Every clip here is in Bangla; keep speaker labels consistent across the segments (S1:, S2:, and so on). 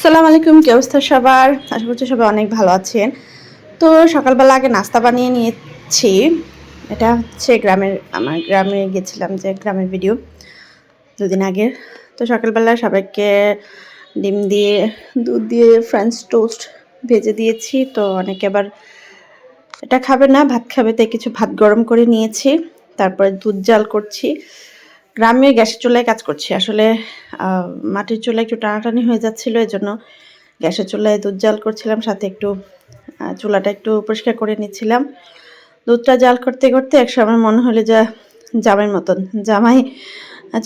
S1: সালাম আলাইকুম, কি অবস্থা সবার? আশা করছি সবাই অনেক ভালো আছেন। তো সকালবেলা আগে নাস্তা বানিয়ে নিয়েছি। এটা হচ্ছে গ্রামের, আমার গ্রামে গেছিলাম যে গ্রামের ভিডিও দুদিন আগে তো সকালবেলা সবাইকে ডিম দিয়ে, দুধ দিয়ে ফ্রেঞ্চ টোস্ট ভেজে দিয়েছি। তো অনেকে আবার এটা খাবে না, ভাত খাবে, তাই কিছু ভাত গরম করে নিয়েছি। তারপরে দুধ জাল করছি। গ্রামে গ্যাসের চুলায় কাজ করছি। আসলে মাটির চুলায় একটু টানাটানি হয়ে যাচ্ছিল এই জন্য গ্যাসের চুলায় দুধ জাল করছিলাম, সাথে একটু চুলাটা একটু পরিষ্কার করে নিচ্ছিলাম। দুধটা জাল করতে করতে এক সময় মনে হলো যে, জামাইয়ের মতন। জামাই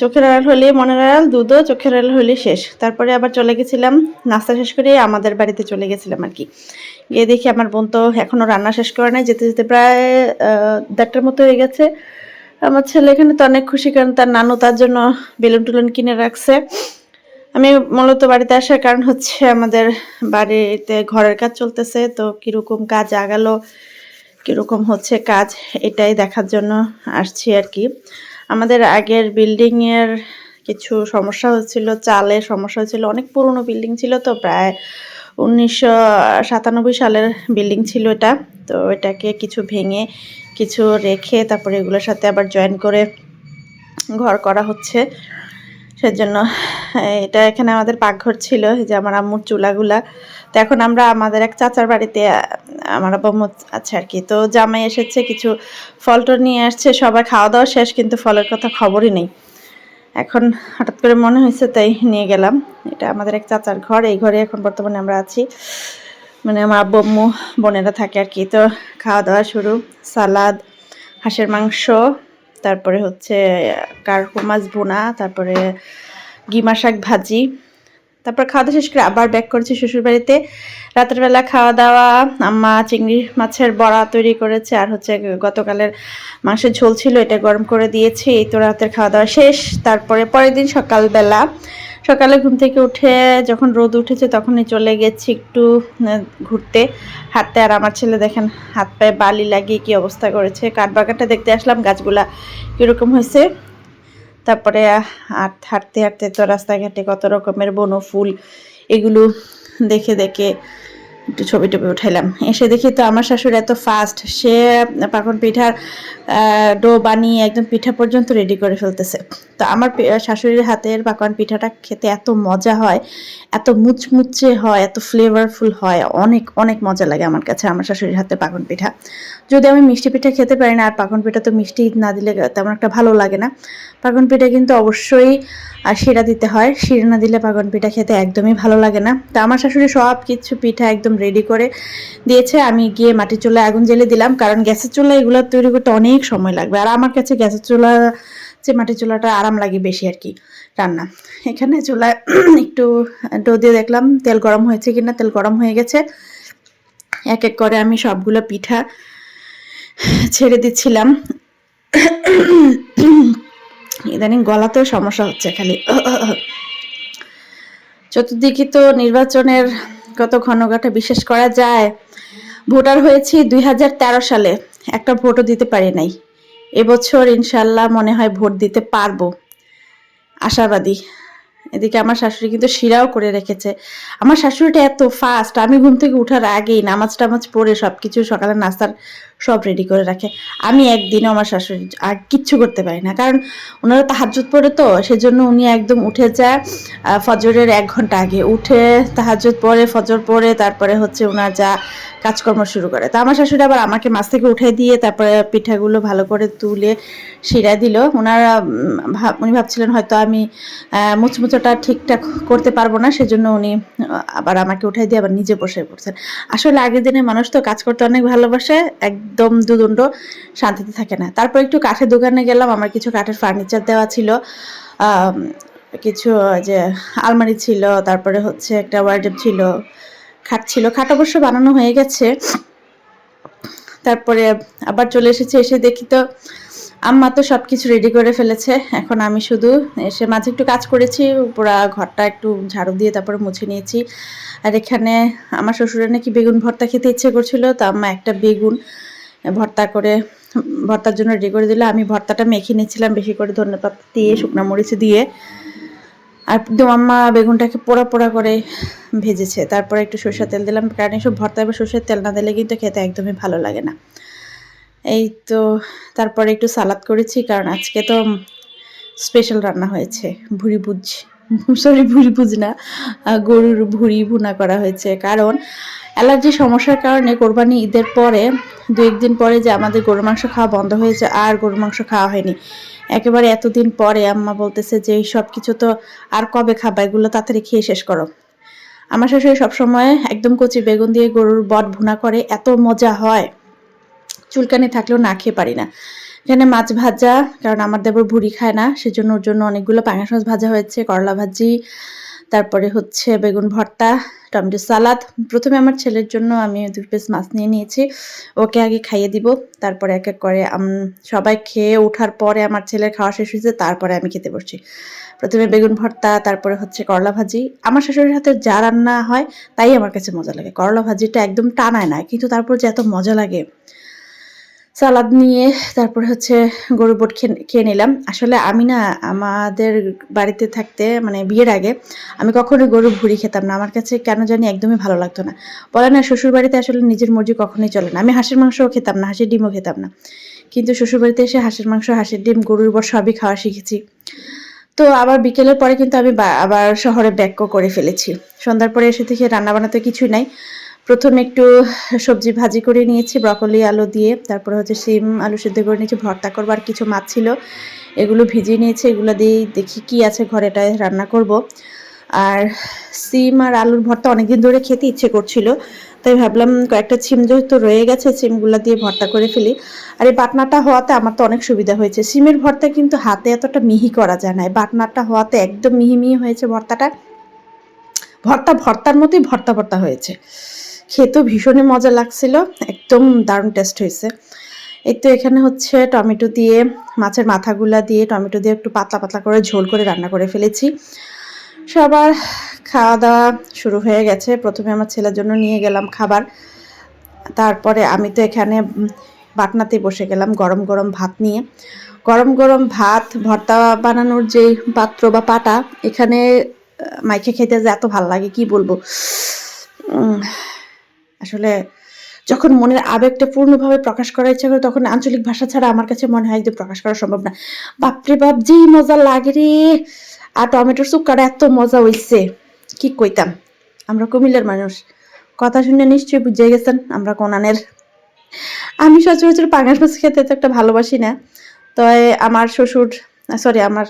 S1: চোখের আড়াল হলে মনের আড়াল, দুধও চোখের আড়াল হলে শেষ। তারপরে আবার চলে গেছিলাম, নাস্তা শেষ করে আমাদের বাড়িতে চলে গেছিলাম আর কি। গিয়ে দেখি আমার বোন তো এখনও রান্না শেষ করে নাই, যেতে যেতে প্রায় দেড়টার মতো হয়ে গেছে। আমার ছেলে এখানে তো অনেক খুশি কারণ তার নানু তার জন্য বেলুন টুলুন কিনে রাখছে। আমি মূলত বাড়িতে আসার কারণ হচ্ছে আমাদের বাড়িতে ঘরের কাজ চলতেছে, তো কীরকম কাজ আগালো, কীরকম হচ্ছে কাজ এটাই দেখার জন্য আসছি আর কি। আমাদের আগের বিল্ডিংয়ের কিছু সমস্যা হচ্ছিল চালের সমস্যা হচ্ছিল অনেক পুরনো বিল্ডিং ছিল তো, প্রায় উনিশশো সাতানব্বই সালের বিল্ডিং ছিল এটা। তো এটাকে কিছু ভেঙে কিছু রেখে তারপরে এগুলোর সাথে আবার জয়েন করে ঘর করা হচ্ছে। সেজন্য এটা এখানে আমাদের পাকঘর ছিল যে আমার আম্মুর চুলাগুলা। তো এখন আমরা আমাদের এক চাচার বাড়িতে, আমার আব্বু আছে আর কি। তো জামাই এসেছে, কিছু ফল নিয়ে আসছে সবাই খাওয়া দাওয়া শেষ, কিন্তু ফলের কথা খবরই নেই। এখন হঠাৎ করে মনে হয়েছে, তাই নিয়ে গেলাম। এটা আমাদের এক চাচার ঘর, এই ঘরে এখন বর্তমানে আমরা আছি। মানে আমার আব্বু, আম্মু, বোনেরা থাকে আর কি। তো খাওয়া দাওয়া শুরু, সালাদ, হাঁসের মাংস, তারপরে হচ্ছে কার্পু মাছ ভুনা, তারপরে গিমা শাক ভাজি তারপর খাওয়া দাওয়া শেষ করে আবার ব্যাক করেছি শ্বশুর বাড়িতে রাতের বেলা খাওয়া দাওয়া, আম্মা চিংড়ি মাছের বড়া তৈরি করেছে আর হচ্ছে গতকালের মাংসের ঝোল ছিল, এটা গরম করে দিয়েছি, এই তো রাতের খাওয়া দাওয়া শেষ। তারপরে পরের দিন সকালবেলা, সকালে ঘুম থেকে উঠে যখন রোদ উঠেছে তখনই চলে গেছি একটু ঘুরতে। হাঁটতে আর আমার ছেলে দেখেন হাত পায়ে বালি লাগিয়ে কি অবস্থা করেছে, কাঠবাগানটা দেখতে আসলাম গাছগুলা কীরকম হয়েছে। তারপরে হাঁটতে হাঁটতে তো রাস্তাঘাটে কত রকমের বনো ফুল এগুলো দেখে দেখে একটু ছবি টবি উঠাইলাম। এসে দেখি তো আমার শাশুড়ি এত ফাস্ট সে পাকন পিঠার ডো বানিয়ে একদম পিঠা পর্যন্ত রেডি করে ফেলতেছে। তো আমার শাশুড়ির হাতের পাকন পিঠাটা খেতে এত মজা হয়, এত মুচমুচে হয়, এত ফ্লেভারফুল হয়, অনেক অনেক মজা লাগে আমার কাছে, আমার শাশুড়ির হাতে পাকন পিঠা। যদি আমি মিষ্টি পিঠা খেতে পারি না, আর পাকন পিঠা তো মিষ্টি না দিলে তেমন একটা ভালো লাগে না। পাকন পিঠা কিন্তু অবশ্যই আর শিরা দিতে হয়। শিরা না দিলে পাকন পিঠা খেতে একদমই ভালো লাগে না। তা আমার শাশুড়ি সব কিছু পিঠা একদম রেডি করে দিয়েছে। আমি গিয়ে মাটির চুলায় আগুন জ্বেলে দিলাম, কারণ গ্যাসের চুলা এগুলো তৈরি করতে অনেক সময় লাগবে। আর আমার কাছে গ্যাসের চুলা, যে মাটির চুলাটা আরাম লাগে বেশি আর কি রান্না। এখানে চুলায় একটু ডো দিয়ে দেখলাম, তেল গরম হয়েছে কিনা, তেল গরম হয়ে গেছে। এক এক করে আমি সবগুলো পিঠা ছেড়ে দিচ্ছিলাম। ইদানিং গলাতেও সমস্যা হচ্ছে খালি। চতুর্দিকে তো নির্বাচনের কত ঘনঘটা বিশ্বাস করা যায়। ভোটার হয়েছি দুই হাজার তেরো সালে, একটা ভোটও দিতে পারি নাই। এবছর ইনশাল্লাহ মনে হয় ভোট দিতে পারব। আশাবাদী। এদিকে আমার শাশুড়ি কিন্তু শিরাও করে রেখেছে। আমার শাশুড়িটা এত ফাস্ট আমি ঘুম থেকে উঠার আগেই নামাজ টামাজ পড়ে সব কিছু সকালে নাস্তার সব রেডি করে রাখে। আমি একদিনও আমার শাশুড়ি আর কিচ্ছু করতে পারি না। কারণ ওনারা তাহাজুত পড়ে তো, সেজন্য উনি একদম উঠে যায় ফজরের এক ঘণ্টা আগে। উঠে তাহাজুত পরে ফজর পরে তারপরে হচ্ছে ওনার যা কাজকর্ম শুরু করে। তা আমার শাশুড়ি আবার আমাকে মাছ থেকে উঠে দিয়ে তারপরে পিঠাগুলো ভালো করে তুলে শিরা দিল। ওনারা উনি ভাবছিলেন হয়তো আমি মুচমুচোটা ঠিকঠাক করতে পারব না, সেজন্য উনি আবার আমাকে উঠাই দিয়ে আবার নিজে বসে পড়ছেন। আসলে আগের দিনে মানুষ তো কাজ করতে অনেক ভালোবাসে, একদম দুদণ্ড শান্তিতে থাকে না। তারপর একটু কাঠের দোকানে গেলাম, আমার কিছু কাঠের ফার্নিচার দেওয়া ছিল কিছু যে আলমারি ছিল, তারপরে হচ্ছে একটা ওয়ার্ডেব ছিল খাট ছিল। খাট অবশ্য বানানো হয়ে গেছে। তারপরে আবার চলে এসেছে, এসে দেখি তো আম্মা তো সব কিছু রেডি করে ফেলেছে। এখন আমি শুধু এসে মাঝে একটু কাজ করেছি, পুরা ঘরটা একটু ঝাড়ু দিয়ে তারপরে মুছে নিয়েছি। আর এখানে আমার শ্বশুরের নাকি বেগুন ভর্তা খেতে ইচ্ছে করছিল, তো আম্মা একটা বেগুন ভর্তা করে, ভর্তার জন্য রেডি করে দিল। আমি ভর্তাটা মেখে নিয়েছিলাম, বেশি করে ধন্যবাদ দিয়ে, শুকনো মরিচ দিয়ে। আর আম্মা বেগুনটাকে পোড়া পোড়া করে ভেজেছে। তারপরে একটু সরষের তেল দিলাম। কারণ এসব ভর্তা এবার সর্ষের তেল না দিলে কিন্তু খেতে একদমই ভালো লাগে না। এই তো তারপরে একটু সালাদ করেছি, কারণ আজকে তো স্পেশাল রান্না হয়েছে। ভুড়ি বুঝ সরি ভুড়ি বুঝ না গরুর ভুড়ি ভুনা করা হয়েছে। কারণ অ্যালার্জি সমস্যার কারণে কোরবানি ঈদের পরে, দু একদিন পরে যে আমাদের গরুর মাংস খাওয়া বন্ধ হয়েছে, আর গরুর মাংস খাওয়া হয়নি। একেবারে এতদিন পরে আম্মা বলতেছে যে সব কিছু তো আর কবে খাবা? এগুলো তাড়াতাড়ি খেয়ে শেষ করো। আমার শাশুড়ি সবসময় একদম কচি বেগুন দিয়ে গরুর বট ভুনা করে, এত মজা হয়। চুলকানি থাকলেও না খেয়ে পারি না। এখানে মাছ ভাজা, কারণ আমার দেবর ভুড়ি খায় না, সেজন্য ওর জন্য অনেকগুলো পাঙাশ মাছ ভাজা হয়েছে, করলা ভাজি তারপরে হচ্ছে বেগুন ভর্তা, টমেটো সালাদ। প্রথমে আমার ছেলের জন্য আমি দু পিস মাছ নিয়ে নিয়েছি। ওকে আগে খাইয়ে দিব, তারপরে এক এক করে সবাই খেয়ে ওঠার পরে আমার ছেলের খাওয়া শেষ হয়েছে, তারপরে আমি খেতে বসছি। প্রথমে বেগুন ভর্তা, তারপরে হচ্ছে করলা ভাজি। আমার শাশুড়ির হাতে যা রান্না হয়, তাই আমার কাছে মজা লাগে। করলা ভাজিটা একদম টানায় না, কিন্তু তারপর যে এত মজা লাগে। সালাদ নিয়ে তারপর হচ্ছে গরু বোট খেয়ে নিলাম। আসলে আমি না, আমাদের বাড়িতে থাকতে মানে বিয়ের আগে আমি কখনোই গরু ভুড়ি খেতাম না। আমার কাছে কেন জানি একদমই ভালো লাগতো না। বলে না শ্বশুর বাড়িতে আসলে নিজের মর্জি কখনোই চলে না। আমি হাঁসের মাংসও খেতাম না, হাঁসের ডিমও খেতাম না। কিন্তু শ্বশুর বাড়িতে এসে হাঁসের মাংস, হাঁসের ডিম, গরুর বর সবই খাওয়া শিখেছি। তো আবার বিকেলের পরে কিন্তু আমি আবার শহরে ব্যাক করে ফেলেছি। সন্ধ্যার পরে এসে থেকে রান্না বানাতে কিছুই নাই। প্রথমে একটু সবজি ভাজি করে নিয়েছি, ব্রকলি, আলু দিয়ে। তারপর হচ্ছে সিম আলু সিদ্ধ করে নিয়েছি, ভর্তা করব আর কিছু মাছ ছিল। এগুলো ভিজিয়ে নিয়েছি, এগুলো দিয়েই দেখি কি আছে ঘরে এটায় রান্না করব। আর সিম আর আলুর ভর্তা অনেকদিন ধরে খেতে ইচ্ছে করছিল, তাই ভাবলাম কয়েকটা সিম যেহেতু রয়ে গেছে সিমগুলো দিয়ে ভর্তা করে ফেলি। আর এই বাটনাটা হওয়াতে আমার তো অনেক সুবিধা হয়েছে। সিমের ভর্তা কিন্তু হাতে এতটা মিহি করা যায় না বাটনাটা হওয়াতে একদম মিহি মিহি হয়েছে ভর্তাটা। ভর্তা ভর্তার মতোই ভর্তা ভর্তা হয়েছে। খেতেও ভীষণই মজা লাগছিল, একদম দারুণ টেস্ট হয়েছে। এই তো এখানে হচ্ছে টমেটো দিয়ে, মাছের মাথাগুলা দিয়ে, টমেটো দিয়ে একটু পাতলা পাতলা করে ঝোল করে রান্না করে ফেলেছি। সবার খাওয়া দাওয়া শুরু হয়ে গেছে, প্রথমে আমার ছেলের জন্য নিয়ে গেলাম খাবার। তারপরে আমি তো এখানে বাটনাতে বসে গেলাম গরম গরম ভাত নিয়ে। গরম গরম ভাত, ভর্তা বানানোর যে পাত্র বা পাটা, এখানে মাইকে খেতে যে এত ভালো লাগে, কি বলব? আসলে যখন মনের আবেগটা পূর্ণভাবে প্রকাশ করার ইচ্ছা করে, তখন আঞ্চলিক ভাষা ছাড়া আমার কাছে মনে হয় যে প্রকাশ করা সম্ভব না। বাপরে বাপ, যেই মজা লাগে রে! আর টমেটোর সুপকাটা এত মজা হইছে? কি কইতাম? আমরা কুমিল্লার মানুষ। কথা শুনে নিশ্চয়ই বুঝে গেছেন আমরা কোনানের। আমি সচরাচর পাঙাশ মাছ খেতে তো একটা ভালোবাসি না। তবে আমার শ্বশুর সরি আমার